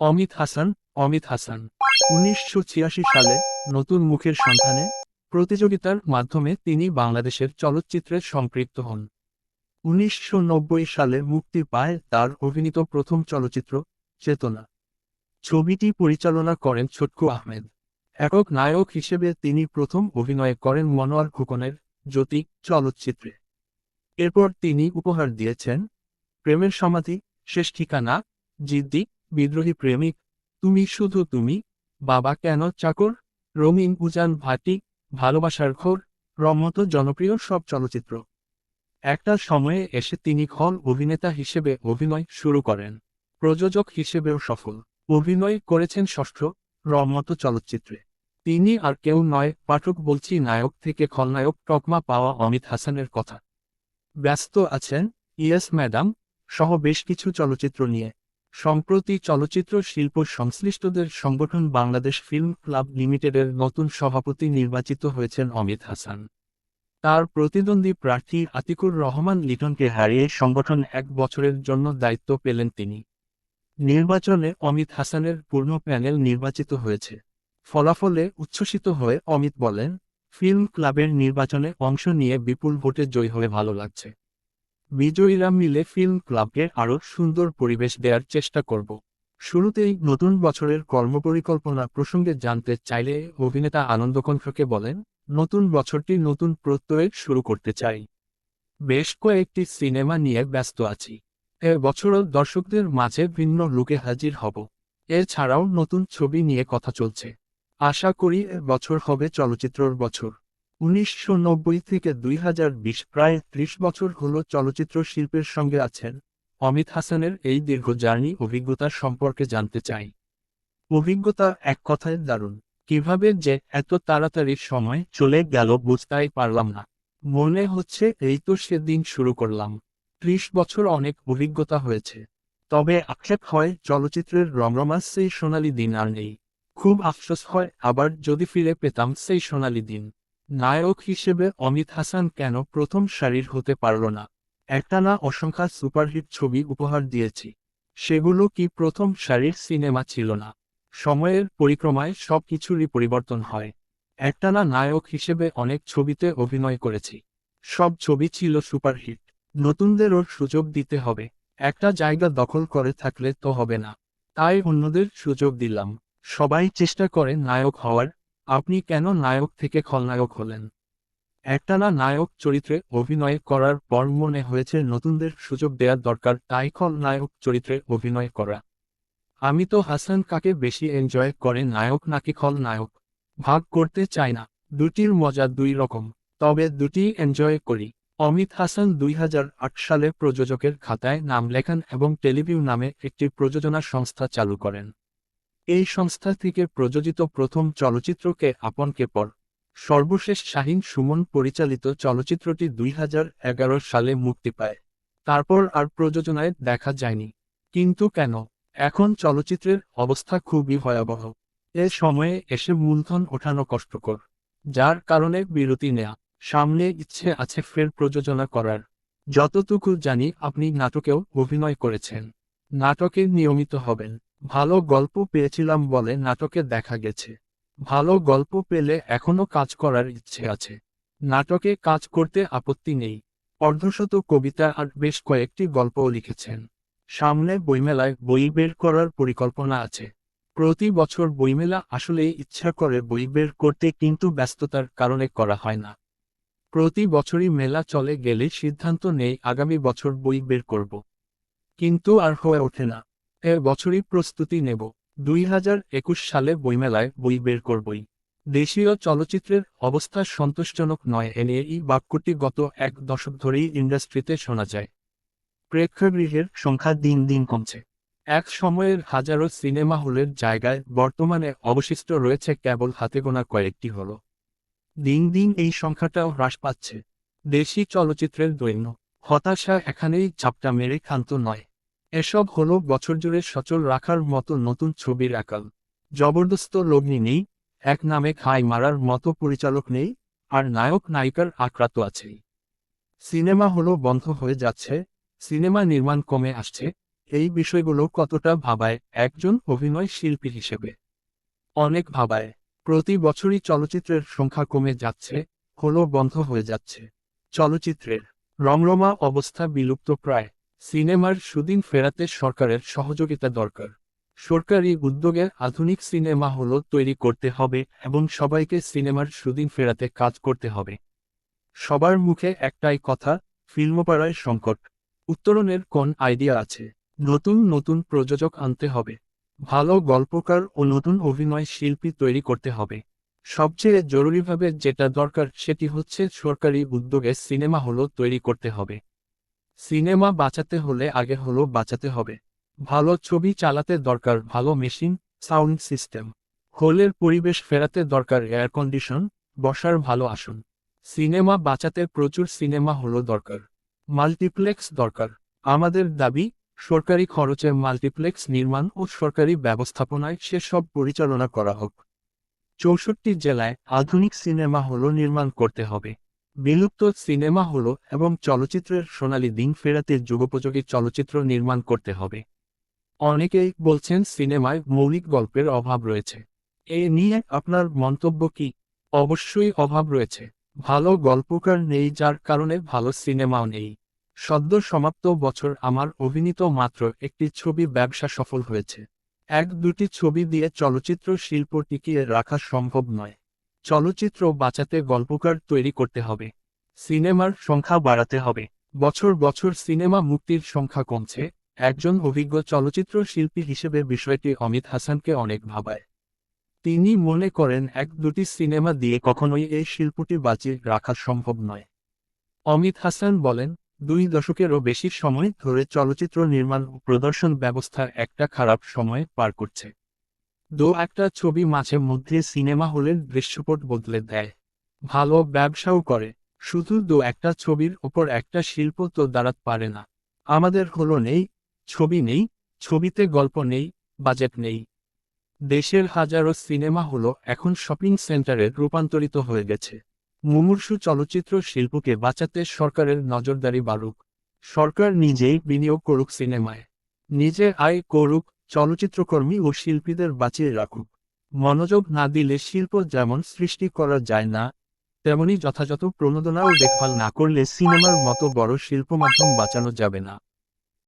অমিত হাসান অমিত হাসান। উনিশশো ছিয়াশি সালে নতুন মুখের সন্ধানে প্রতিযোগিতার মাধ্যমে তিনি বাংলাদেশের চলচ্চিত্রে সম্পৃক্ত হন। উনিশশো নব্বই সালে মুক্তি পায় তার অভিনীত প্রথম চলচ্চিত্র, চেতনা। ছবিটি পরিচালনা করেন ছোটকু আহমেদ। একক নায়ক হিসেবে তিনি প্রথম অভিনয় করেন মনোয়ার খোকনের জ্যোতি চলচ্চিত্রে। এরপর তিনি উপহার দিয়েছেন প্রেমের সমাধি, শেষ ঠিকানা জিদ্দি বিদ্রোহী প্রেমিক, তুমি শুধু তুমি, বাবা কেন চাকর? রঙিন উজান ভাটি, ভালোবাসার ঘোর, রমত জনপ্রিয় সব চলচ্চিত্র। একটা সময়ে এসে তিনি খল অভিনেতা হিসেবে অভিনয় শুরু করেন। প্রযোজক হিসেবেও সফল। অভিনয় করেছেন ষষ্ঠ রমত চলচ্চিত্রে। তিনি আর কেউ নয়, পাঠক বলছি নায়ক থেকে খলনায়ক টকমা পাওয়া অমিত হাসানের কথা। ব্যস্ত আছেন? ইয়েস, ম্যাডাম, সহ বেশ কিছু চলচ্চিত্র নিয়ে। সম্প্রতি চলচ্চিত্র শিল্প সংশ্লিষ্টদের সংগঠন বাংলাদেশ ফিল্ম ক্লাব লিমিটেডের নতুন সভাপতি নির্বাচিত হয়েছেন অমিত হাসান। তার প্রতিদ্বন্দ্বী প্রার্থী আতিকুর রহমান লিটনকে হারিয়ে সংগঠন এক বছরের জন্য দায়িত্ব পেলেন তিনি। নির্বাচনে অমিত হাসানের পূর্ণ প্যানেল নির্বাচিত হয়েছে। ফলাফলে উচ্ছ্বসিত হয়ে অমিত বলেন, ফিল্ম ক্লাবের নির্বাচনে অংশ নিয়ে বিপুল ভোটে জয়ী হয়ে ভালো লাগছে। বিজয়ীরা মিলে ফিল্ম ক্লাবকে আরও সুন্দর পরিবেশ দেওয়ার চেষ্টা করব। শুরুতেই নতুন বছরের কর্মপরিকল্পনা প্রসঙ্গে জানতে চাইলে অভিনেতা আনন্দ আনন্দকণ্ঠকে বলেন, নতুন বছরটি নতুন প্রত্যয়ে শুরু করতে চাই। বেশ কয়েকটি সিনেমা নিয়ে ব্যস্ত আছি। এ বছরও দর্শকদের মাঝে ভিন্ন লুকে হাজির হব। এছাড়াও নতুন ছবি নিয়ে কথা চলছে। আশা করি বছর হবে চলচ্চিত্রর বছর। উনিশশো নব্বই থেকে দুই হাজার বিশ প্রায় ত্রিশ বছর হল চলচ্চিত্র শিল্পের সঙ্গে আছেন। অমিত হাসানের এই দীর্ঘ জার্নি অভিজ্ঞতা সম্পর্কে জানতে চাই। অভিজ্ঞতা এক কথায় দারুণ। কীভাবে যে এত তাড়াতাড়ি সময় চলে গেল বুঝতেই পারলাম না। মনে হচ্ছে এই তো সেদিন শুরু করলাম। ত্রিশ বছর অনেক অভিজ্ঞতা হয়েছে। তবে আক্ষেপ হয় চলচ্চিত্রের রমরমা সেই সোনালি দিন আর নেই। খুব আফসোস হয় আবার যদি ফিরে পেতাম সেই সোনালি দিন। নায়ক হিসেবে অমিত হাসান কেন প্রথম সারির হতে পারল না? একটানা অসংখ্য সুপারহিট ছবি উপহার দিয়েছি। সেগুলো কি প্রথম সারির সিনেমা ছিল না? সময়ের পরিক্রমায় সব কিছুরই পরিবর্তন হয়। একটানা নায়ক হিসেবে অনেক ছবিতে অভিনয় করেছি। সব ছবি ছিল সুপারহিট। নতুনদেরও সুযোগ দিতে হবে। একটা জায়গা দখল করে থাকলে তো হবে না। তাই অন্যদের সুযোগ দিলাম। সবাই চেষ্টা করে নায়ক হওয়ার আপনি কেন নায়ক থেকে খলনায়ক হলেন? একটানা নায়ক চরিত্রে অভিনয় করার পর মনে হয়েছে নতুনদের সুযোগ দেওয়া দরকার, তাই খলনায়ক চরিত্রে অভিনয় করা। আমি তো হাসান কাকে বেশি এনজয় করে, নায়ক নাকি খলনায়ক? ভাগ করতে চাই না, দুটির মজা দুই রকম, তবে দুটি এনজয় করি। অমিত হাসান দুই হাজার আট সালে প্রযোজকের খাতায় নাম লেখান এবং টেলিভিউ নামে একটি প্রযোজনা সংস্থা চালু করেন। এই সংস্থা থেকে প্রযোজিত প্রথম চলচ্চিত্রকে আপনকে পর সর্বশেষ শাহিন সুমন পরিচালিত চলচ্চিত্রটি দুই হাজার এগারো সালে মুক্তি পায়। তারপর আর প্রযোজনায় দেখা যায়নি। কিন্তু কেন? এখন চলচ্চিত্রের অবস্থা খুবই ভয়াবহ। এ সময়ে এসে মূলধন ওঠানো কষ্টকর। যার কারণে বিরতি নেয়া, সামনে ইচ্ছে আছে ফের প্রযোজনা করার। যতটুকু জানি আপনি নাটকেও অভিনয় করেছেন। নাটকে নিয়মিত হবেন। ভালো গল্প পেয়েছিলাম বলে নাটকে দেখা গেছে। ভালো গল্প পেলে এখনও কাজ করার ইচ্ছে আছে। নাটকে কাজ করতে আপত্তি নেই। অর্ধশত কবিতা আর বেশ কয়েকটি গল্পও লিখেছেন। সামনে বইমেলায় বই বের করার পরিকল্পনা আছে। প্রতি বছর বইমেলা আসলেই ইচ্ছা করে বই বের করতে কিন্তু ব্যস্ততার কারণে করা হয় না। প্রতি বছরই মেলা চলে গেলে সিদ্ধান্ত নেই আগামী বছর বই বের করব। কিন্তু আর হয়ে ওঠে না। এ বছরই প্রস্তুতি নেব। দুই হাজার একুশ সালে বইমেলায় বই বের করবই। দেশীয় চলচ্চিত্রের অবস্থা সন্তোষজনক নয় এ নিয়ে এই বাক্যটি গত এক দশক ধরেই ইন্ডাস্ট্রিতে শোনা যায়। প্রেক্ষাগৃহের সংখ্যা দিন দিন কমছে। এক সময়ের হাজারো সিনেমা হলের জায়গায় বর্তমানে অবশিষ্ট রয়েছে কেবল হাতে গোনা কয়েকটি হল। দিন দিন এই সংখ্যাটাও হ্রাস পাচ্ছে। দেশি চলচ্চিত্রের দৈন্য। হতাশা এখানেই ঝাপটা মেরে ক্ষান্ত নয়। এসব হলো বছরজুড়ে সচল রাখার মতো নতুন ছবির আকাল। জবরদস্ত লগ্নি নেই, এক নামে খাই মারার মতো পরিচালক নেই, আর নায়ক নায়িকার আক্রান্ত আছেই। সিনেমা হলো বন্ধ হয়ে যাচ্ছে, সিনেমা নির্মাণ কমে আসছে, এই বিষয়গুলো কতটা ভাবায় একজন অভিনয় শিল্পী হিসেবে? অনেক ভাবায়, প্রতি বছরই চলচ্চিত্রের সংখ্যা কমে যাচ্ছে, হলো বন্ধ হয়ে যাচ্ছে। চলচ্চিত্রের রমরমা অবস্থা বিলুপ্ত প্রায় সিনেমার সুদিন ফেরাতে সরকারের সহযোগিতা দরকার। সরকারি উদ্যোগে আধুনিক সিনেমা হল তৈরি করতে হবে এবং সবাইকে সিনেমার সুদিন ফেরাতে কাজ করতে হবে। সবার মুখে একটাই কথা, ফিল্মপাড়ায় সংকট। উত্তরণের কোন আইডিয়া আছে? নতুন নতুন প্রযোজক আনতে হবে। ভালো গল্পকার ও নতুন অভিনয় শিল্পী তৈরি করতে হবে। সবচেয়ে জরুরিভাবে যেটা দরকার সেটি হচ্ছে সরকারি উদ্যোগে সিনেমা হলো তৈরি করতে হবে। সিনেমা বাঁচাতে হলে আগে হলো বাঁচাতে হবে। ভালো ছবি চালাতে দরকার, ভালো মেশিন, সাউন্ড সিস্টেম। হলের পরিবেশ ফেরাতে দরকার, এয়ার কন্ডিশন, বসার ভালো আসন। সিনেমা বাঁচাতে প্রচুর সিনেমা হলো দরকার। মাল্টিপ্লেক্স দরকার। আমাদের দাবি, সরকারি খরচে মাল্টিপ্লেক্স নির্মাণ ও সরকারি ব্যবস্থাপনায় সেসব পরিচালনা করা হোক। চৌষট্টি জেলায় আধুনিক সিনেমা হল নির্মাণ করতে হবে। বিলুপ্ত সিনেমা হল এবং চলচ্চিত্রের সোনালী দিন ফেরাতে যুগোপযোগী চলচ্চিত্র নির্মাণ করতে হবে। অনেকেই বলছেন সিনেমায় মৌলিক গল্পের অভাব রয়েছে। এ নিয়ে আপনার মন্তব্য কি? অবশ্যই অভাব রয়েছে। ভালো গল্পকার নেই যার কারণে ভালো সিনেমাও নেই। সদ্য সমাপ্ত বছর আমার অভিনীত মাত্র একটি ছবি ব্যবসা সফল হয়েছে। এক দুটি ছবি দিয়ে চলচ্চিত্র শিল্প টিকিয়ে রাখা সম্ভব নয়। চলচ্চিত্র বাঁচাতে গল্পকার তৈরি করতে হবে। সিনেমার সংখ্যা বাড়াতে হবে। বছর বছর সিনেমা মুক্তির সংখ্যা কমছে। একজন অভিজ্ঞ চলচ্চিত্র শিল্পী হিসেবে বিষয়টি অমিত হাসানকে অনেক ভাবায়। তিনি মনে করেন, এক দুটি সিনেমা দিয়ে কখনোই এই শিল্পটি বাঁচিয়ে রাখা সম্ভব নয়। অমিত হাসান বলেন, দুই দশকেরও বেশি সময় ধরে চলচ্চিত্র নির্মাণ ও প্রদর্শন ব্যবস্থা একটা খারাপ সময় পার করছে। দো একটা ছবি মাঝে মধ্যে সিনেমা হলের দৃশ্যপট বদলে দেয়। ভালো ব্যবসাও করে। শুধু দো একটা ছবির ওপর একটা শিল্প তো দাঁড়াতে পারে না। আমাদের হলো নেই, ছবি নেই, ছবিতে গল্প নেই, বাজেট নেই। দেশের হাজারো সিনেমা হলো এখন শপিং সেন্টারে রূপান্তরিত হয়ে গেছে। মুমূর্ষু চলচ্চিত্র শিল্পকে বাঁচাতে সরকারের নজরদারি বাড়ুক। সরকার নিজেই বিনিয়োগ করুক সিনেমায়। নিজে আয় করুক চলচ্চিত্রকর্মী ও শিল্পীদের বাঁচিয়ে রাখুক। মনোযোগ না দিলে শিল্প যেমন সৃষ্টি করা যায় না, তেমনি যথাযথ প্রণোদনা ও দেখভাল না করলে সিনেমার মতো বড় শিল্প মাধ্যম বাঁচানো যাবে না।